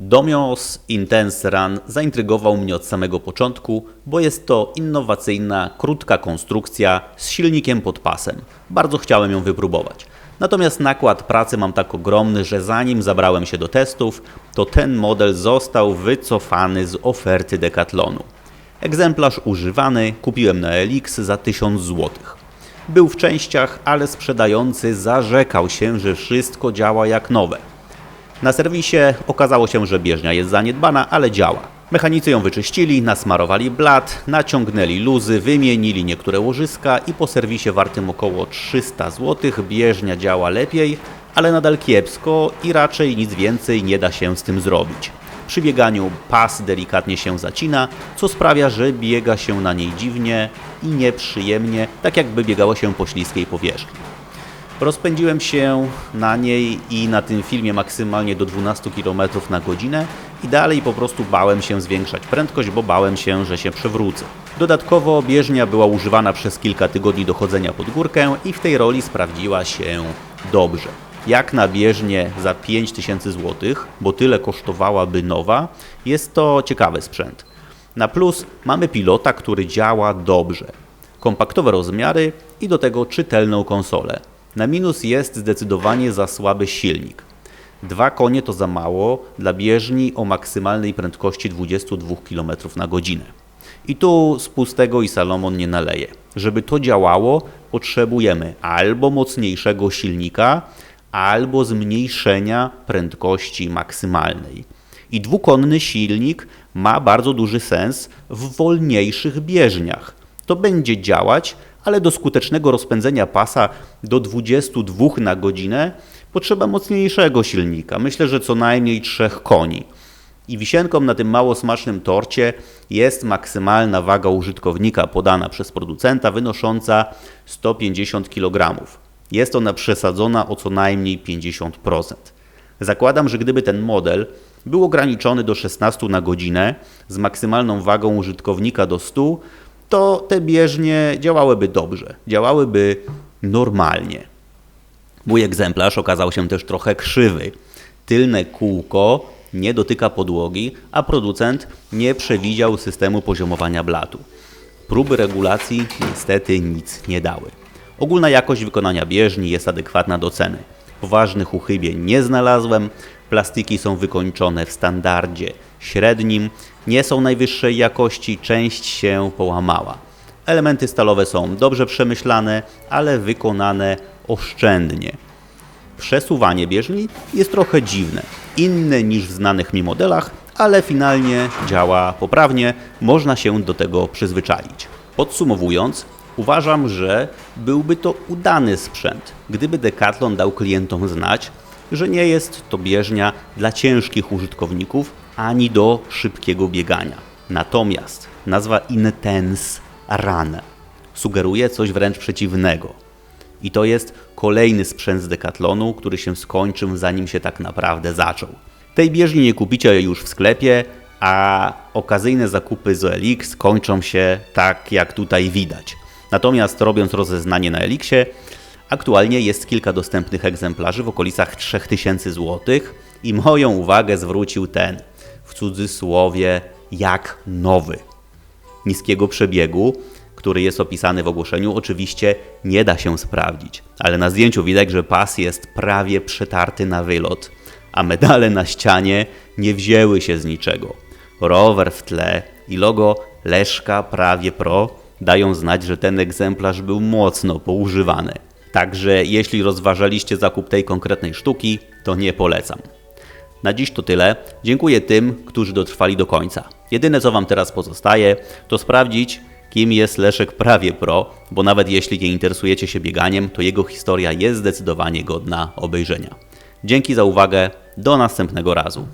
Domios Intense Run zaintrygował mnie od samego początku, bo jest to innowacyjna, krótka konstrukcja z silnikiem pod pasem. Bardzo chciałem ją wypróbować. Natomiast nakład pracy mam tak ogromny, że zanim zabrałem się do testów, to ten model został wycofany z oferty Decathlonu. Egzemplarz używany kupiłem na Elix za 1000 zł. Był w częściach, ale sprzedający zarzekał się, że wszystko działa jak nowe. Na serwisie okazało się, że bieżnia jest zaniedbana, ale działa. Mechanicy ją wyczyścili, nasmarowali blat, naciągnęli luzy, wymienili niektóre łożyska i po serwisie wartym około 300 zł bieżnia działa lepiej, ale nadal kiepsko i raczej nic więcej nie da się z tym zrobić. Przy bieganiu pas delikatnie się zacina, co sprawia, że biega się na niej dziwnie i nieprzyjemnie, tak jakby biegało się po śliskiej powierzchni. Rozpędziłem się na niej i na tym filmie maksymalnie do 12 km na godzinę i dalej po prostu bałem się zwiększać prędkość, bo bałem się, że się przewrócę. Dodatkowo bieżnia była używana przez kilka tygodni do chodzenia pod górkę i w tej roli sprawdziła się dobrze. Jak na bieżnię za 5000 zł, bo tyle kosztowałaby nowa, jest to ciekawy sprzęt. Na plus mamy pilota, który działa dobrze. Kompaktowe rozmiary i do tego czytelną konsolę. Na minus jest zdecydowanie za słaby silnik. Dwa konie to za mało dla bieżni o maksymalnej prędkości 22 km na godzinę. I tu z pustego i Salomon nie naleje. Żeby to działało, potrzebujemy albo mocniejszego silnika, albo zmniejszenia prędkości maksymalnej. I dwukonny silnik ma bardzo duży sens w wolniejszych bieżniach. To będzie działać, ale do skutecznego rozpędzenia pasa do 22 na godzinę potrzeba mocniejszego silnika. Myślę, że co najmniej trzech koni. I wisienką na tym mało smacznym torcie jest maksymalna waga użytkownika podana przez producenta wynosząca 150 kg. Jest ona przesadzona o co najmniej 50%. Zakładam, że gdyby ten model był ograniczony do 16 na godzinę z maksymalną wagą użytkownika do 100, to te bieżnie działałyby dobrze, działałyby normalnie. Mój egzemplarz okazał się też trochę krzywy. Tylne kółko nie dotyka podłogi, a producent nie przewidział systemu poziomowania blatu. Próby regulacji niestety nic nie dały. Ogólna jakość wykonania bieżni jest adekwatna do ceny. Poważnych uchybień nie znalazłem, plastiki są wykończone w standardzie średnim, nie są najwyższej jakości, część się połamała. Elementy stalowe są dobrze przemyślane, ale wykonane oszczędnie. Przesuwanie bieżni jest trochę dziwne, inne niż w znanych mi modelach, ale finalnie działa poprawnie, można się do tego przyzwyczaić. Podsumowując, uważam, że byłby to udany sprzęt, gdyby Decathlon dał klientom znać, że nie jest to bieżnia dla ciężkich użytkowników ani do szybkiego biegania. Natomiast nazwa Intense Run sugeruje coś wręcz przeciwnego. I to jest kolejny sprzęt z Decathlonu, który się skończył zanim się tak naprawdę zaczął. Tej bieżni nie kupicie już w sklepie, a okazyjne zakupy z OLX kończą się tak jak tutaj widać. Natomiast robiąc rozeznanie na Elixie, aktualnie jest kilka dostępnych egzemplarzy w okolicach 3000 zł i moją uwagę zwrócił ten, cudzysłowie, jak nowy. Niskiego przebiegu, który jest opisany w ogłoszeniu, oczywiście nie da się sprawdzić, ale na zdjęciu widać, że pas jest prawie przetarty na wylot, a medale na ścianie nie wzięły się z niczego. Rower w tle i logo Leszka Prawie Pro dają znać, że ten egzemplarz był mocno poużywany. Także jeśli rozważaliście zakup tej konkretnej sztuki, to nie polecam. Na dziś to tyle. Dziękuję tym, którzy dotrwali do końca. Jedyne co Wam teraz pozostaje, to sprawdzić, kim jest Leszek Prawie Pro, bo nawet jeśli nie interesujecie się bieganiem, to jego historia jest zdecydowanie godna obejrzenia. Dzięki za uwagę, do następnego razu.